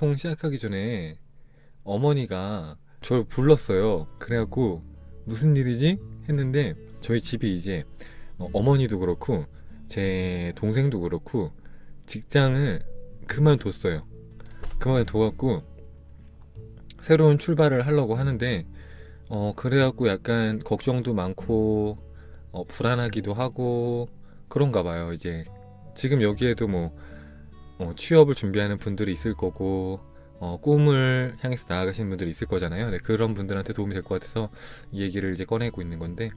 방송 시작하기 전에 어머니가 저를 불렀어요. 그래갖고 무슨 일이지 했는데 저희 집이 이제 어, 어머니도 그렇고 제 동생도 그렇고 직장을 그만뒀어요. 그만둬갖고 새로운 출발을 하려고 하는데 어 그래갖고 약간 걱정도 많고 어, 불안하기도 하고 그런가 봐요. 이제 지금 여기에도 뭐 어, 취업을 준비하는 분들이 있을 거고 어, 꿈을 향해서 나아가시는 분들이 있을 거잖아요. 네, 그런 분들한테 도움이 될 것 같아서 이 얘기를 이제 꺼내고 있는 건데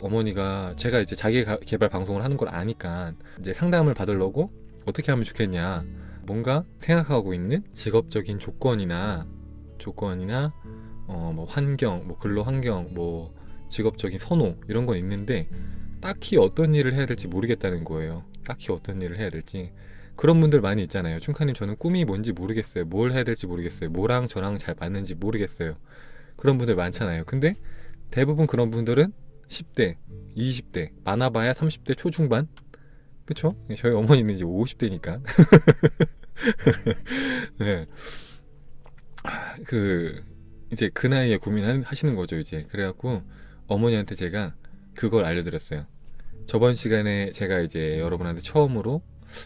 어머니가 제가 이제 자기 가- 개발 방송을 하는 걸 아니까 이제 상담을 받으려고 어떻게 하면 좋겠냐 뭔가 생각하고 있는 직업적인 조건이나 조건이나 어, 뭐 환경, 뭐 근로 환경, 뭐 직업적인 선호 이런 건 있는데 딱히 어떤 일을 해야 될지 모르겠다는 거예요. 딱히 어떤 일을 해야 될지 그런 분들 많이 있잖아요. 충카님 저는 꿈이 뭔지 모르겠어요. 뭘 해야 될지 모르겠어요. 뭐랑 저랑 잘 맞는지 모르겠어요. 그런 분들 많잖아요. 근데 대부분 그런 분들은 10대, 20대, 많아봐야 30대 초중반? 그쵸? 저희 어머니는 이제 50대니까. 네. 아, 그, 이제 그 나이에 고민하시는 거죠, 이제. 그래갖고 어머니한테 제가 그걸 알려드렸어요. 저번 시간에 제가 이제 여러분한테 처음으로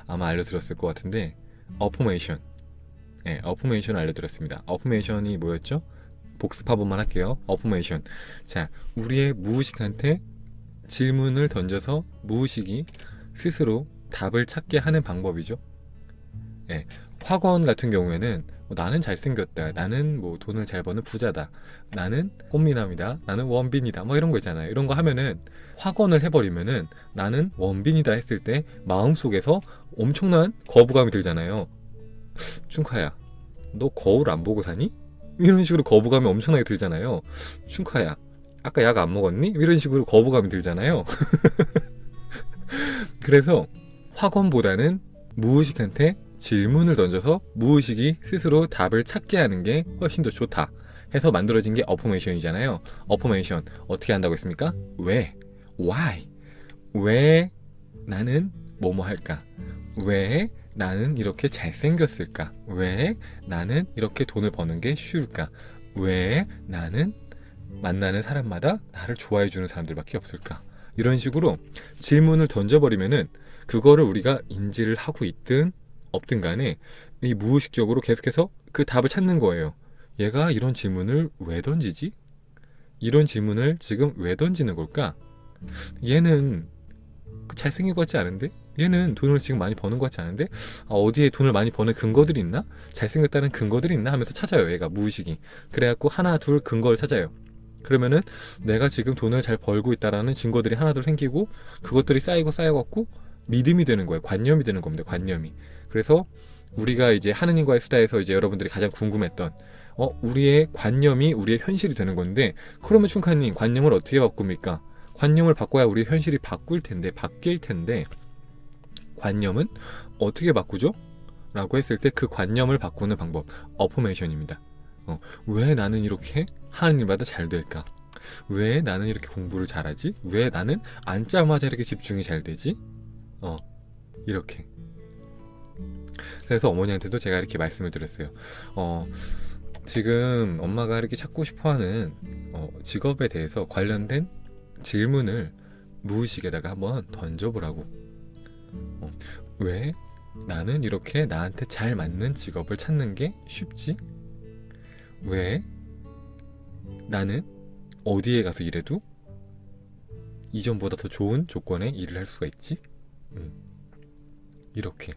아마 알려드렸을 것 같은데, 어포메이션. 네, 어포메이션을 알려드렸습니다. 어포메이션이 뭐였죠? 복습 한 번만 할게요. 어포메이션. 자, 우리의 무의식한테 질문을 던져서 무의식이 스스로 답을 찾게 하는 방법이죠. 예, 학원 같은 경우에는 뭐 나는 잘생겼다, 나는 뭐 돈을 잘 버는 부자다, 나는 꽃미남이다, 나는 원빈이다, 뭐 이런 거 있잖아요. 이런 거 하면은 확언을 해버리면은 나는 원빈이다 했을 때 마음속에서 엄청난 거부감이 들잖아요. 충카야, 너 거울 안 보고 사니? 이런 식으로 거부감이 엄청나게 들잖아요. 충카야, 아까 약 안 먹었니? 이런 식으로 거부감이 들잖아요. 그래서 확언보다는 무의식한테 질문을 던져서 무의식이 스스로 답을 찾게 하는 게 훨씬 더 좋다. 해서 만들어진 게 어포메이션이잖아요. 어포메이션 어떻게 한다고 했습니까? 왜? Why? 왜 나는 뭐뭐 할까? 왜 나는 이렇게 잘생겼을까? 왜 나는 이렇게 돈을 버는 게 쉬울까? 왜 나는 만나는 사람마다 나를 좋아해 주는 사람들밖에 없을까? 이런 식으로 질문을 던져버리면은 그거를 우리가 인지를 하고 있든 없든 간에 이 무의식적으로 계속해서 그 답을 찾는 거예요. 얘가 이런 질문을 왜 던지지? 이런 질문을 지금 왜 던지는 걸까? 얘는 잘생긴 것 같지 않은데? 얘는 돈을 지금 많이 버는 것 같지 않은데? 아, 어디에 돈을 많이 버는 근거들이 있나? 잘생겼다는 근거들이 있나? 하면서 찾아요, 얘가 무의식이. 그래갖고 하나, 둘 근거를 찾아요. 그러면은 내가 지금 돈을 잘 벌고 있다라는 증거들이 하나 둘 생기고 그것들이 쌓이고 쌓여갖고 믿음이 되는 거예요. 관념이 되는 겁니다. 관념이. 그래서 우리가 이제 하느님과의 수다에서 이제 여러분들이 가장 궁금했던 어 우리의 관념이 우리의 현실이 되는 건데 그러면 충카님 관념을 어떻게 바꿉니까? 관념을 바꿔야 우리 현실이 바꿀 텐데 바뀔 텐데 관념은 어떻게 바꾸죠? 라고 했을 때 그 관념을 바꾸는 방법 어포메이션입니다. 어, 왜 나는 이렇게 하는 일마다 잘 될까? 왜 나는 이렇게 공부를 잘하지? 왜 나는 앉자마자 이렇게 집중이 잘 되지? 어, 이렇게. 그래서 어머니한테도 제가 이렇게 말씀을 드렸어요. 어, 지금 엄마가 이렇게 찾고 싶어 하는 어, 직업에 대해서 관련된 질문을 무의식에다가 한번 던져보라고. 어, 왜 나는 이렇게 나한테 잘 맞는 직업을 찾는 게 쉽지? 왜 나는 어디에 가서 일해도 이전보다 더 좋은 조건의 일을 할 수가 있지? 음. 이렇게.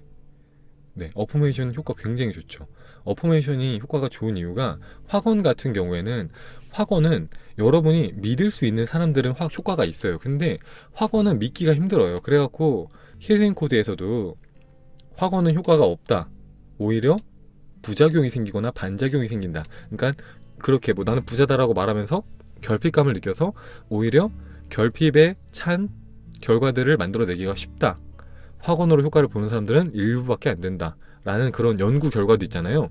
네, 어포메이션 효과 굉장히 좋죠. 어포메이션이 효과가 좋은 이유가 학원 같은 경우에는 학원은 여러분이 믿을 수 있는 사람들은 확 효과가 있어요. 근데 학원은 믿기가 힘들어요. 그래갖고 힐링 코드에서도 학원은 효과가 없다. 오히려 부작용이 생기거나 반작용이 생긴다. 그러니까 그렇게 뭐 나는 부자다라고 말하면서 결핍감을 느껴서 오히려 결핍에 찬 결과들을 만들어내기가 쉽다. 학원으로 효과를 보는 사람들은 일부밖에 안 된다. 라는 그런 연구 결과도 있잖아요.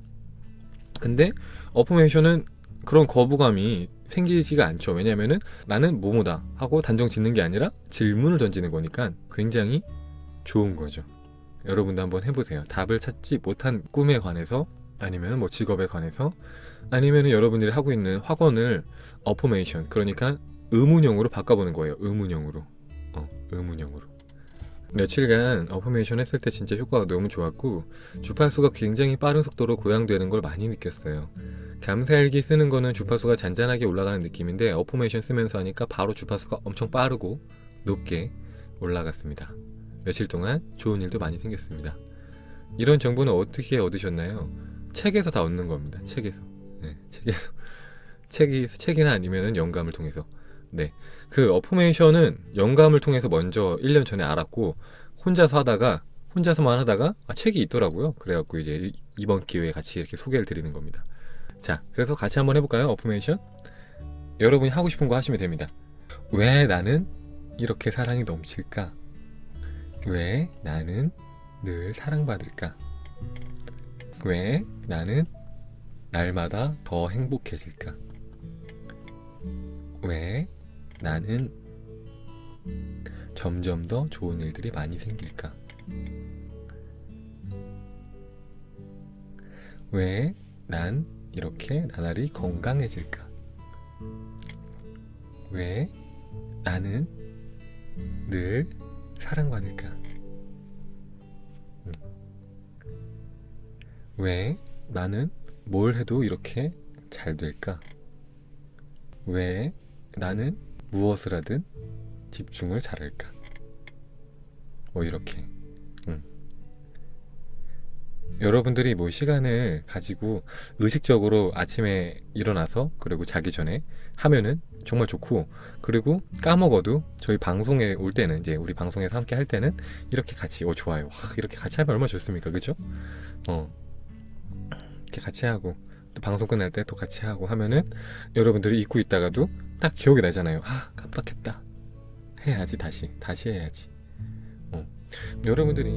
근데 어포메이션은 그런 거부감이 생기지가 않죠. 왜냐면은 나는 뭐뭐다 하고 단정 짓는 게 아니라 질문을 던지는 거니까 굉장히 좋은 거죠. 여러분도 한번 해보세요. 답을 찾지 못한 꿈에 관해서 아니면 뭐 직업에 관해서 아니면 여러분들이 하고 있는 학원을 어포메이션 그러니까 의문형으로 바꿔보는 거예요. 의문형으로. 어, 의문형으로. 며칠간 어포메이션 했을 때 진짜 효과가 너무 좋았고 주파수가 굉장히 빠른 속도로 고양되는 걸 많이 느꼈어요. 감사일기 쓰는 거는 주파수가 잔잔하게 올라가는 느낌인데 어포메이션 쓰면서 하니까 바로 주파수가 엄청 빠르고 높게 올라갔습니다. 며칠 동안 좋은 일도 많이 생겼습니다. 이런 정보는 어떻게 얻으셨나요? 책에서 다 얻는 겁니다. 책에서. 네, 책에서. 책이 책이나 아니면은 영감을 통해서. 네. 그 어포메이션은 영감을 통해서 먼저 1년 전에 알았고 혼자서 하다가 혼자서만 하다가 아, 책이 있더라고요. 그래갖고 이제 이- 이번 기회에 같이 이렇게 소개를 드리는 겁니다. 자, 그래서 같이 한번 해볼까요? 어포메이션. 여러분이 하고 싶은 거 하시면 됩니다. 왜 나는 이렇게 사랑이 넘칠까? 왜 나는 늘 사랑받을까? 왜 나는 날마다 더 행복해질까? 왜 나는 점점 더 좋은 일들이 많이 생길까? 왜 난 이렇게 나날이 건강해질까? 왜 나는 늘 사랑받을까? 음. 왜 나는 뭘 해도 이렇게 잘 될까? 왜 나는 무엇을 하든 집중을 잘할까? 뭐 이렇게. 음. 여러분들이 뭐 시간을 가지고 의식적으로 아침에 일어나서 그리고 자기 전에 하면은 정말 좋고 그리고 까먹어도 저희 방송에 올 때는 이제 우리 방송에서 함께 할 때는 이렇게 같이 어 좋아요 와, 이렇게 같이 하면 얼마나 좋습니까 그죠? 어 이렇게 같이 하고 또 방송 끝날 때 또 같이 하고 하면은 여러분들이 잊고 있다가도 딱 기억이 나잖아요. 아 깜빡했다. 해야지 다시. 다시 해야지. 어. 여러분들이